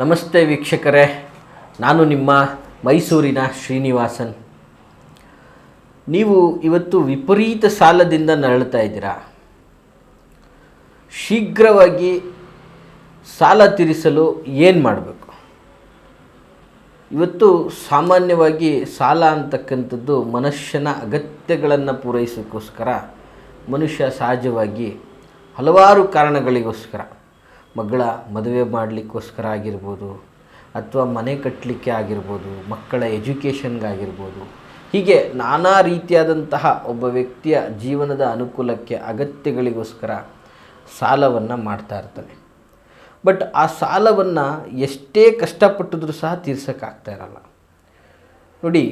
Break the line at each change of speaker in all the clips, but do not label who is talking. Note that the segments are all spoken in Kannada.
ನಮಸ್ತೆ ವೀಕ್ಷಕರೇ, ನಾನು ನಿಮ್ಮ ಮೈಸೂರಿನ ಶ್ರೀನಿವಾಸನ್. ನೀವು ಇವತ್ತು ವಿಪರೀತ ಸಾಲದಿಂದ ನರಳ್ತಾ ಇದ್ದೀರಾ? ಶೀಘ್ರವಾಗಿ ಸಾಲ ತೀರಿಸಲು ಏನು ಮಾಡಬೇಕು? ಇವತ್ತು ಸಾಮಾನ್ಯವಾಗಿ ಸಾಲ ಅಂತಕ್ಕಂಥದ್ದು ಮನುಷ್ಯನ ಅಗತ್ಯಗಳನ್ನು ಪೂರೈಸೋಕ್ಕೋಸ್ಕರ, ಮನುಷ್ಯ ಸಹಜವಾಗಿ ಹಲವಾರು ಕಾರಣಗಳಿಗೋಸ್ಕರ. ಮಗಳ ಮದುವೆ ಮಾಡಲಿಕ್ಕೋಸ್ಕರ ಆಗಿರ್ಬೋದು ಅಥವಾ ಮನೆ ಕಟ್ಟಲಿಕ್ಕೆ ಆಗಿರ್ಬೋದು, ಮಕ್ಕಳ ಎಜುಕೇಷನ್ಗಾಗಿರ್ಬೋದು. ಹೀಗೆ ನಾನಾ ರೀತಿಯಾದಂತಹ ಒಬ್ಬ ವ್ಯಕ್ತಿಯ ಜೀವನದ ಅನುಕೂಲಕ್ಕೆ ಅಗತ್ಯಗಳಿಗೋಸ್ಕರ ಸಾಲವನ್ನು ಮಾಡ್ತಾ ಇರ್ತಾನೆ. ಬಟ್ ಆ ಸಾಲವನ್ನು ಎಷ್ಟೇ ಕಷ್ಟಪಟ್ಟಿದ್ರೂ ಸಹ ತೀರ್ಸೋಕ್ಕಾಗ್ತಾ ಇರಲ್ಲ. ನೋಡಿ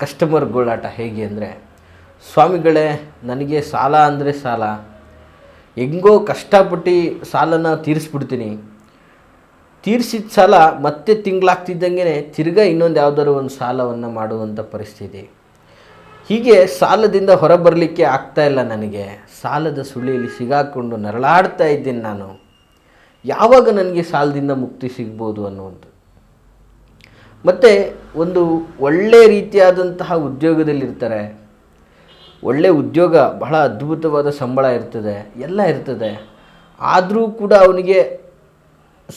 ಕಸ್ಟಮರ್ ಗೋಳಾಟ ಹೇಗೆ ಅಂದರೆ, ಸ್ವಾಮಿಗಳೇ, ನನಗೆ ಸಾಲ ಅಂದರೆ ಸಾಲ ಹೆಂಗೋ ಕಷ್ಟಪಟ್ಟು ಸಾಲನ ತೀರಿಸ್ಬಿಡ್ತೀನಿ. ತೀರಿಸಿದ ಸಾಲ ಮತ್ತೆ ತಿಂಗಳಾಗ್ತಿದ್ದಂಗೆ ತಿರ್ಗಾ ಇನ್ನೊಂದು ಯಾವುದಾದ್ರು ಒಂದು ಸಾಲವನ್ನು ಮಾಡುವಂಥ ಪರಿಸ್ಥಿತಿ. ಹೀಗೆ ಸಾಲದಿಂದ ಹೊರಬರಲಿಕ್ಕೆ ಆಗ್ತಾ ಇಲ್ಲ ನನಗೆ. ಸಾಲದ ಸುಳಿಯಲ್ಲಿ ಸಿಗಾಕೊಂಡು ನರಳಾಡ್ತಾ ಇದ್ದೀನಿ ನಾನು. ಯಾವಾಗ ನನಗೆ ಸಾಲದಿಂದ ಮುಕ್ತಿ ಸಿಗ್ಬೋದು ಅನ್ನುವಂಥದ್ದು. ಮತ್ತು ಒಂದು ಒಳ್ಳೆ ರೀತಿಯಾದಂತಹ ಉದ್ಯೋಗದಲ್ಲಿರ್ತಾರೆ. ಒಳ್ಳೆ ಉದ್ಯೋಗ, ಬಹಳ ಅದ್ಭುತವಾದ ಸಂಬಳ ಇರ್ತದೆ, ಎಲ್ಲ ಇರ್ತದೆ. ಆದರೂ ಕೂಡ ಅವನಿಗೆ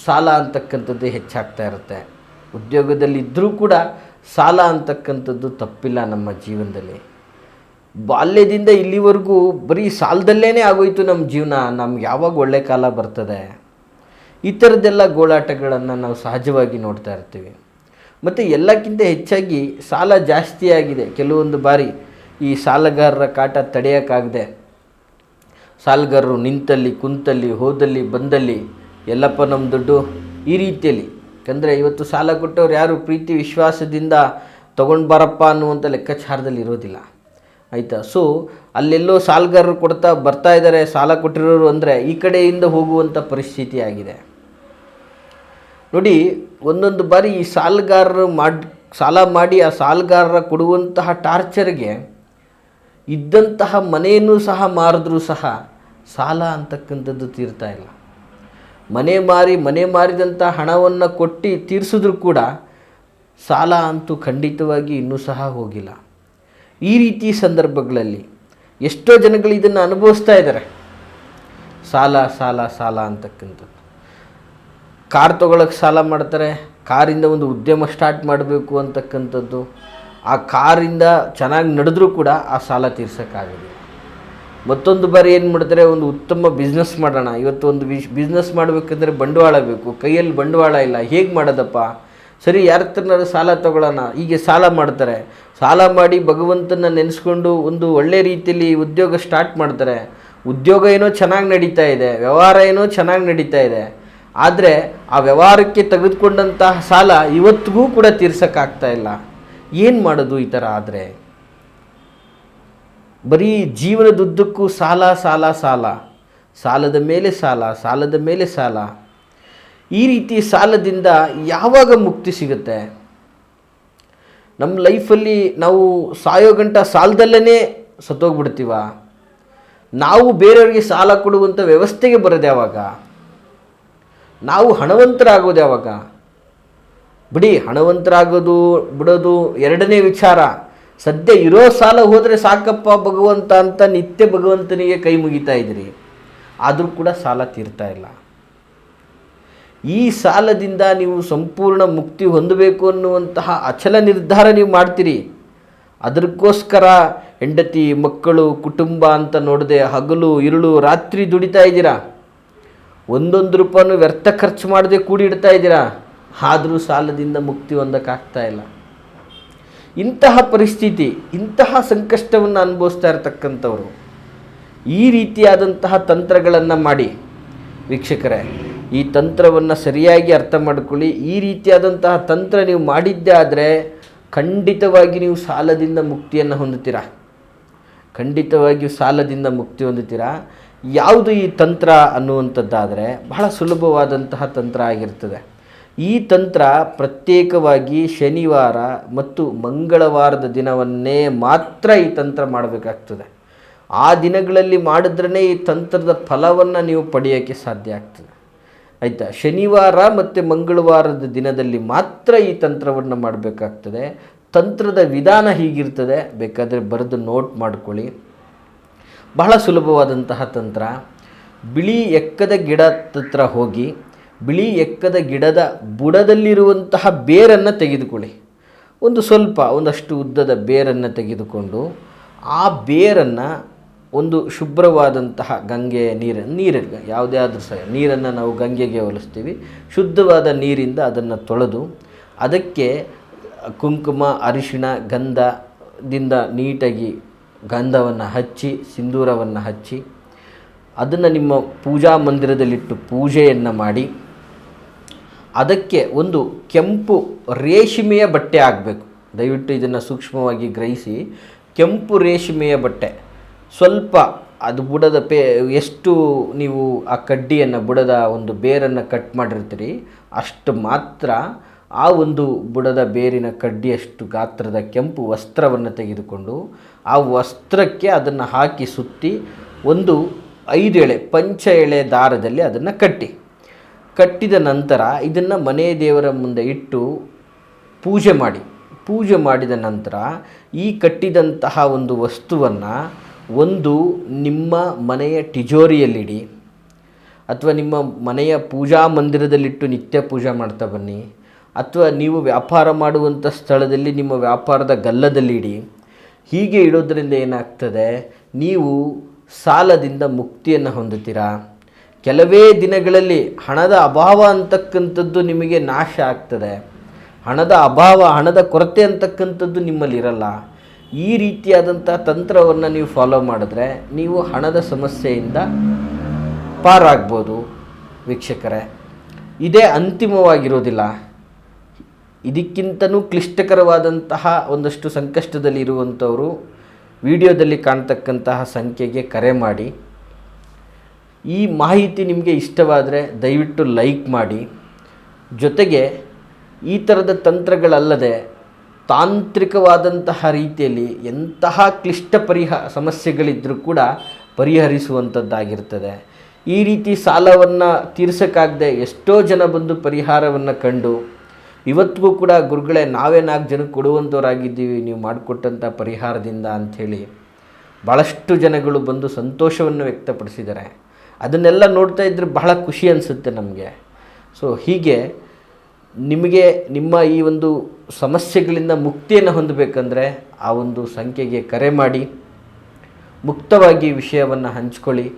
ಸಾಲ ಅಂತಕ್ಕಂಥದ್ದು ಹೆಚ್ಚಾಗ್ತಾ ಇರುತ್ತೆ. ಉದ್ಯೋಗದಲ್ಲಿದ್ದರೂ ಕೂಡ ಸಾಲ ಅಂತಕ್ಕಂಥದ್ದು ತಪ್ಪಿಲ್ಲ ನಮ್ಮ ಜೀವನದಲ್ಲಿ. ಬಾಲ್ಯದಿಂದ ಇಲ್ಲಿವರೆಗೂ ಬರೀ ಸಾಲದಲ್ಲೇ ಆಗೋಯ್ತು ನಮ್ಮ ಜೀವನ, ನಮ್ಗೆ ಯಾವಾಗ ಒಳ್ಳೆ ಕಾಲ ಬರ್ತದೆ? ಈ ಥರದ್ದೆಲ್ಲ ಗೋಳಾಟಗಳನ್ನು ನಾವು ಸಹಜವಾಗಿ ನೋಡ್ತಾ ಇರ್ತೀವಿ. ಮತ್ತು ಎಲ್ಲಕ್ಕಿಂತ ಹೆಚ್ಚಾಗಿ ಸಾಲ ಜಾಸ್ತಿ ಆಗಿದೆ. ಕೆಲವೊಂದು ಬಾರಿ ಈ ಸಾಲಗಾರರ ಕಾಟ ತಡೆಯೋಕ್ಕಾಗದೆ ಸಾಲಗಾರರು ನಿಂತಲ್ಲಿ, ಕುಂತಲ್ಲಿ, ಹೋದಲ್ಲಿ, ಬಂದಲ್ಲಿ, ಎಲ್ಲಪ್ಪ ನಮ್ಮ ದುಡ್ಡು ಈ ರೀತಿಯಲ್ಲಿ. ಯಾಕಂದರೆ ಇವತ್ತು ಸಾಲ ಕೊಟ್ಟವ್ರು ಯಾರು ಪ್ರೀತಿ ವಿಶ್ವಾಸದಿಂದ ತೊಗೊಂಡು ಬರಪ್ಪ ಅನ್ನುವಂಥ ಲೆಕ್ಕಾಚಾರದಲ್ಲಿ ಇರೋದಿಲ್ಲ. ಆಯಿತಾ? ಸೊ ಅಲ್ಲೆಲ್ಲೋ ಸಾಲಗಾರರು ಕೊಡ್ತಾ ಬರ್ತಾ ಇದ್ದಾರೆ, ಸಾಲ ಕೊಟ್ಟಿರೋರು ಅಂದರೆ ಈ ಕಡೆಯಿಂದ ಹೋಗುವಂಥ ಪರಿಸ್ಥಿತಿ ಆಗಿದೆ. ನೋಡಿ, ಒಂದೊಂದು ಬಾರಿ ಈ ಸಾಲಗಾರರು ಮಾಡಿ, ಸಾಲ ಮಾಡಿ ಆ ಸಾಲಗಾರರ ಕೊಡುವಂತಹ ಟಾರ್ಚರ್ಗೆ ಇದ್ದಂತಹ ಮನೆಯನ್ನು ಸಹ ಮಾರಿದ್ರೂ ಸಹ ಸಾಲ ಅಂತಕ್ಕಂಥದ್ದು ತೀರ್ತಾ ಇಲ್ಲ. ಮನೆ ಮಾರಿ, ಮನೆ ಮಾರಿದಂಥ ಹಣವನ್ನು ಕೊಟ್ಟು ತೀರಿಸಿದ್ರೂ ಕೂಡ ಸಾಲ ಅಂತೂ ಖಂಡಿತವಾಗಿ ಇನ್ನೂ ಸಹ ಹೋಗಿಲ್ಲ. ಈ ರೀತಿ ಸಂದರ್ಭಗಳಲ್ಲಿ ಎಷ್ಟೋ ಜನಗಳು ಇದನ್ನು ಅನುಭವಿಸ್ತಾ ಇದ್ದಾರೆ. ಸಾಲ ಸಾಲ ಸಾಲ ಅಂತಕ್ಕಂಥದ್ದು. ಕಾರ್ ತೊಗೊಳಕ್ಕೆ ಸಾಲ ಮಾಡ್ತಾರೆ, ಕಾರಿಂದ ಒಂದು ಉದ್ಯಮ ಸ್ಟಾರ್ಟ್ ಮಾಡಬೇಕು ಅಂತಕ್ಕಂಥದ್ದು. ಆ ಕಾರಿಂದ ಚೆನ್ನಾಗಿ ನಡೆದ್ರೂ ಕೂಡ ಆ ಸಾಲ ತೀರ್ಸೋಕ್ಕಾಗೋದಿಲ್ಲ ಮತ್ತೊಂದು ಬಾರಿ ಏನು ಮಾಡ್ತಾರೆ ಒಂದು ಉತ್ತಮ ಬಿಸ್ನೆಸ್ ಮಾಡೋಣ. ಇವತ್ತು ಒಂದು ವಿಶ್ ಬಿಸ್ನೆಸ್ ಮಾಡಬೇಕಂದ್ರೆ ಬಂಡವಾಳ ಬೇಕು. ಕೈಯಲ್ಲಿ ಬಂಡವಾಳ ಇಲ್ಲ. ಹೇಗೆ ಮಾಡೋದಪ್ಪ? ಸರಿ, ಯಾರ ಹತ್ರನಾದ್ರು ಸಾಲ ತಗೊಳ್ಳೋಣ. ಹೀಗೆ ಸಾಲ ಮಾಡ್ತಾರೆ. ಸಾಲ ಮಾಡಿ ಭಗವಂತನ ನೆನೆಸ್ಕೊಂಡು ಒಂದು ಒಳ್ಳೆ ರೀತಿಯಲ್ಲಿ ಉದ್ಯೋಗ ಸ್ಟಾರ್ಟ್ ಮಾಡ್ತಾರೆ. ಉದ್ಯೋಗ ಏನೋ ಚೆನ್ನಾಗಿ ನಡೀತಾ ಇದೆ. ವ್ಯವಹಾರ ಏನೋ ಚೆನ್ನಾಗಿ ನಡೀತಾ ಇದೆ. ಆದರೆ ಆ ವ್ಯವಹಾರಕ್ಕೆ ತೆಗೆದುಕೊಂಡಂತಹ ಸಾಲ ಇವತ್ತಿಗೂ ಕೂಡ ತೀರ್ಸೋಕ್ಕಾಗ್ತಾ ಇಲ್ಲ. ಏನು ಮಾಡೋದು ಈ ಥರ ಆದರೆ? ಬರೀ ಜೀವನದುದ್ದಕ್ಕೂ ಸಾಲ ಸಾಲ ಸಾಲ, ಸಾಲದ ಮೇಲೆ ಸಾಲ, ಸಾಲದ ಮೇಲೆ ಸಾಲ. ಈ ರೀತಿ ಸಾಲದಿಂದ ಯಾವಾಗ ಮುಕ್ತಿ ಸಿಗುತ್ತೆ? ನಮ್ಮ ಲೈಫಲ್ಲಿ ನಾವು ಸಾಯೋ ಗಂಟ ಸಾಲದಲ್ಲೇ ಸತ್ತೋಗ್ಬಿಡ್ತೀವ? ನಾವು ಬೇರೆಯವರಿಗೆ ಸಾಲ ಕೊಡುವಂಥ ವ್ಯವಸ್ಥೆಗೆ ಬರೋದು ಯಾವಾಗ? ನಾವು ಹಣವಂತರಾಗೋದು ಯಾವಾಗ? ಬಿಡಿ ಹಣವಂತರಾಗೋದು, ಬಿಡೋದು ಎರಡನೇ ವಿಚಾರ. ಸದ್ಯ ಇರೋ ಸಾಲ ಹೋದರೆ ಸಾಕಪ್ಪ ಭಗವಂತ ಅಂತ ನಿತ್ಯ ಭಗವಂತನಿಗೆ ಕೈ ಮುಗಿತಾ ಇದ್ರಿ. ಆದರೂ ಕೂಡ ಸಾಲ ತೀರ್ತಾ ಇಲ್ಲ. ಈ ಸಾಲದಿಂದ ನೀವು ಸಂಪೂರ್ಣ ಮುಕ್ತಿ ಹೊಂದಬೇಕು ಅನ್ನುವಂತಹ ಅಚಲ ನಿರ್ಧಾರ ನೀವು ಮಾಡ್ತೀರಿ. ಅದಕ್ಕೋಸ್ಕರ ಹೆಂಡತಿ, ಮಕ್ಕಳು, ಕುಟುಂಬ ಅಂತ ನೋಡದೆ ಹಗಲು, ಇರುಳು, ರಾತ್ರಿ ದುಡಿತಾ ಇದ್ದೀರಾ? ಒಂದೊಂದು ರೂಪಾಯಿನೂ ವ್ಯರ್ಥ ಖರ್ಚು ಮಾಡದೆ ಕೂಡಿ ಇಡ್ತಾ ಇದ್ದೀರಾ? ಆದರೂ ಸಾಲದಿಂದ ಮುಕ್ತಿ ಹೊಂದಕ್ಕಾಗ್ತಾ ಇಲ್ಲ. ಇಂತಹ ಪರಿಸ್ಥಿತಿ, ಇಂತಹ ಸಂಕಷ್ಟವನ್ನು ಅನುಭವಿಸ್ತಾ ಇರತಕ್ಕಂಥವ್ರು, ಈ ರೀತಿಯಾದಂತಹ ತಂತ್ರಗಳನ್ನು ಮಾಡಿ, ವೀಕ್ಷಕರೇ, ಈ ತಂತ್ರವನ್ನು ಸರಿಯಾಗಿ ಅರ್ಥ ಮಾಡ್ಕೊಳ್ಳಿ. ಈ ರೀತಿಯಾದಂತಹ ತಂತ್ರ ನೀವು ಮಾಡಿದ್ದೇ ಆದರೆ ಖಂಡಿತವಾಗಿ ನೀವು ಸಾಲದಿಂದ ಮುಕ್ತಿಯನ್ನು ಹೊಂದುತ್ತೀರಾ? ಖಂಡಿತವಾಗಿಯೂ ಸಾಲದಿಂದ ಮುಕ್ತಿ ಹೊಂದುತ್ತೀರಾ? ಯಾವುದು ಈ ತಂತ್ರ ಅನ್ನುವಂಥದ್ದಾದರೆ ಬಹಳ ಸುಲಭವಾದಂತಹ ತಂತ್ರ ಆಗಿರ್ತದೆ. ಈ ತಂತ್ರ ಪ್ರತ್ಯೇಕವಾಗಿ ಶನಿವಾರ ಮತ್ತು ಮಂಗಳವಾರದ ದಿನವನ್ನೇ ಮಾತ್ರ ಈ ತಂತ್ರ ಮಾಡಬೇಕಾಗ್ತದೆ. ಆ ದಿನಗಳಲ್ಲಿ ಮಾಡಿದ್ರೇ ಈ ತಂತ್ರದ ಫಲವನ್ನು ನೀವು ಪಡೆಯೋಕ್ಕೆ ಸಾಧ್ಯ ಆಗ್ತದೆ. ಆಯಿತಾ? ಶನಿವಾರ ಮತ್ತು ಮಂಗಳವಾರದ ದಿನದಲ್ಲಿ ಮಾತ್ರ ಈ ತಂತ್ರವನ್ನು ಮಾಡಬೇಕಾಗ್ತದೆ. ತಂತ್ರದ ವಿಧಾನ ಹೀಗಿರ್ತದೆ. ಬೇಕಾದರೆ ಬರೆದು ನೋಟ್ ಮಾಡ್ಕೊಳ್ಳಿ. ಬಹಳ ಸುಲಭವಾದಂತಹ ತಂತ್ರ. ಬಿಳಿ ಎಕ್ಕದ ಗಿಡ ಹತ್ರ ಹೋಗಿ ಬಿಳಿ ಎಕ್ಕದ ಗಿಡದ ಬುಡದಲ್ಲಿರುವಂತಹ ಬೇರನ್ನು ತೆಗೆದುಕೊಳ್ಳಿ. ಒಂದು ಸ್ವಲ್ಪ, ಒಂದಷ್ಟು ಉದ್ದದ ಬೇರನ್ನು ತೆಗೆದುಕೊಂಡು ಆ ಬೇರನ್ನು ಒಂದು ಶುಭ್ರವಾದಂತಹ ಗಂಗೆ ನೀರ ನೀರ, ಯಾವುದೇ ಆದರೂ ಸಹ ನೀರನ್ನು ನಾವು ಗಂಗೆಗೆ ಹೋಲಿಸ್ತೀವಿ. ಶುದ್ಧವಾದ ನೀರಿಂದ ಅದನ್ನು ತೊಳೆದು ಅದಕ್ಕೆ ಕುಂಕುಮ, ಅರಿಶಿಣ, ಗಂಧದಿಂದ ನೀಟಾಗಿ ಗಂಧವನ್ನು ಹಚ್ಚಿ, ಸಿಂಧೂರವನ್ನು ಹಚ್ಚಿ ಅದನ್ನು ನಿಮ್ಮ ಪೂಜಾ ಮಂದಿರದಲ್ಲಿಟ್ಟು ಪೂಜೆಯನ್ನು ಮಾಡಿ ಅದಕ್ಕೆ ಒಂದು ಕೆಂಪು ರೇಷ್ಮೆಯ ಬಟ್ಟೆ ಆಗಬೇಕು. ದಯವಿಟ್ಟು ಇದನ್ನು ಸೂಕ್ಷ್ಮವಾಗಿ ಗ್ರಹಿಸಿ. ಕೆಂಪು ರೇಷ್ಮೆಯ ಬಟ್ಟೆ. ಸ್ವಲ್ಪ ಅದು ಬುಡದ ಪೇ, ಎಷ್ಟು ನೀವು ಆ ಕಡ್ಡಿಯನ್ನು, ಬುಡದ ಒಂದು ಬೇರನ್ನು ಕಟ್ ಮಾಡಿರ್ತೀರಿ, ಅಷ್ಟು ಮಾತ್ರ ಆ ಒಂದು ಬುಡದ ಬೇರಿನ ಕಡ್ಡಿಯಷ್ಟು ಗಾತ್ರದ ಕೆಂಪು ವಸ್ತ್ರವನ್ನು ತೆಗೆದುಕೊಂಡು, ಆ ವಸ್ತ್ರಕ್ಕೆ ಅದನ್ನು ಹಾಕಿ ಸುತ್ತಿ ಒಂದು ಐದು ಎಳೆ, ಪಂಚ ಎಳೆ ದಾರದಲ್ಲಿ ಅದನ್ನು ಕಟ್ಟಿ. ಕಟ್ಟಿದ ನಂತರ ಇದನ್ನು ಮನೆ ದೇವರ ಮುಂದೆ ಇಟ್ಟು ಪೂಜೆ ಮಾಡಿ. ಪೂಜೆ ಮಾಡಿದ ನಂತರ ಈ ಕಟ್ಟಿದಂತಹ ಒಂದು ವಸ್ತುವನ್ನು ಒಂದು ನಿಮ್ಮ ಮನೆಯ ಟಿಜೋರಿಯಲ್ಲಿಡಿ ಅಥವಾ ನಿಮ್ಮ ಮನೆಯ ಪೂಜಾ ಮಂದಿರದಲ್ಲಿಟ್ಟು ನಿತ್ಯ ಪೂಜೆ ಮಾಡ್ತಾ ಬನ್ನಿ. ಅಥವಾ ನೀವು ವ್ಯಾಪಾರ ಮಾಡುವಂಥ ಸ್ಥಳದಲ್ಲಿ ನಿಮ್ಮ ವ್ಯಾಪಾರದ ಗಲ್ಲದಲ್ಲಿಡಿ. ಹೀಗೆ ಇಡೋದ್ರಿಂದ ಏನಾಗ್ತದೆ? ನೀವು ಸಾಲದಿಂದ ಮುಕ್ತಿಯನ್ನು ಹೊಂದುತ್ತೀರಾ? ಕೆಲವೇ ದಿನಗಳಲ್ಲಿ ಹಣದ ಅಭಾವ ಅಂತಕ್ಕಂಥದ್ದು ನಿಮಗೆ ನಾಶ ಆಗ್ತದೆ. ಹಣದ ಅಭಾವ, ಹಣದ ಕೊರತೆ ಅಂತಕ್ಕಂಥದ್ದು ನಿಮ್ಮಲ್ಲಿರಲ್ಲ ಈ ರೀತಿಯಾದಂಥ ತಂತ್ರವನ್ನು ನೀವು ಫಾಲೋ ಮಾಡಿದ್ರೆ ನೀವು ಹಣದ ಸಮಸ್ಯೆಯಿಂದ ಪಾರಾಗ್ಬೋದು ವೀಕ್ಷಕರೇ. ಇದೇ ಅಂತಿಮವಾಗಿರೋದಿಲ್ಲ. ಇದಕ್ಕಿಂತನೂ ಕ್ಲಿಷ್ಟಕರವಾದಂತಹ ಒಂದಷ್ಟು ಸಂಕಷ್ಟದಲ್ಲಿ ಇರುವಂಥವರು ವಿಡಿಯೋದಲ್ಲಿ ಕಾಣ್ತಕ್ಕಂತಹ ಸಂಖ್ಯೆಗೆ ಕರೆ ಮಾಡಿ. ಈ ಮಾಹಿತಿ ನಿಮಗೆ ಇಷ್ಟವಾದರೆ ದಯವಿಟ್ಟು ಲೈಕ್ ಮಾಡಿ. ಜೊತೆಗೆ ಈ ಥರದ ತಂತ್ರಗಳಲ್ಲದೆ ತಾಂತ್ರಿಕವಾದಂತಹ ರೀತಿಯಲ್ಲಿ ಎಂತಹ ಕ್ಲಿಷ್ಟ ಪರಿಹ ಸಮಸ್ಯೆಗಳಿದ್ದರೂ ಕೂಡ ಪರಿಹರಿಸುವಂಥದ್ದಾಗಿರ್ತದೆ. ಈ ರೀತಿ ಸಾಲವನ್ನು ತೀರ್ಸೋಕ್ಕಾಗದೆ ಎಷ್ಟೋ ಜನ ಬಂದು ಪರಿಹಾರವನ್ನು ಕಂಡು ಇವತ್ತಿಗೂ ಕೂಡ ಗುರುಗಳೇ ನಾವೇ ನಾಲ್ಕು ಜನಕ್ಕೆ ಕೊಡುವಂಥವರಾಗಿದ್ದೀವಿ ನೀವು ಮಾಡಿಕೊಟ್ಟಂಥ ಪರಿಹಾರದಿಂದ ಅಂಥೇಳಿ ಭಾಳಷ್ಟು ಜನಗಳು ಬಂದು ಸಂತೋಷವನ್ನು ವ್ಯಕ್ತಪಡಿಸಿದ್ದಾರೆ. ಅದನ್ನೆಲ್ಲ ನೋಡ್ತಾ ಇದ್ದರೆ ಬಹಳ ಖುಷಿ ಅನಿಸುತ್ತೆ ನಮಗೆ. ಸೊ ಹೀಗೆ ನಿಮಗೆ ನಿಮ್ಮ ಈ ಒಂದು ಸಮಸ್ಯೆಗಳಿಂದ ಮುಕ್ತಿಯನ್ನು ಹೊಂದಬೇಕಂದ್ರೆ ಆ ಒಂದು ಸಂಖ್ಯೆಗೆ ಕರೆ ಮಾಡಿ, ಮುಕ್ತವಾಗಿ ವಿಷಯವನ್ನು ಹಂಚ್ಕೊಳ್ಳಿ.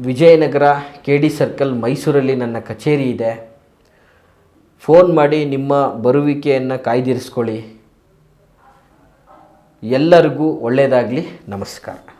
ವಿಜಯನಗರ ಕೆ ಡಿ ಸರ್ಕಲ್ ಮೈಸೂರಲ್ಲಿ ನನ್ನ ಕಚೇರಿ ಇದೆ. ಫೋನ್ ಮಾಡಿ ನಿಮ್ಮ ಬರುವಿಕೆಯನ್ನು ಕಾಯ್ದಿರಿಸ್ಕೊಳ್ಳಿ. ಎಲ್ಲರಿಗೂ ಒಳ್ಳೆಯದಾಗಲಿ ನಮಸ್ಕಾರ.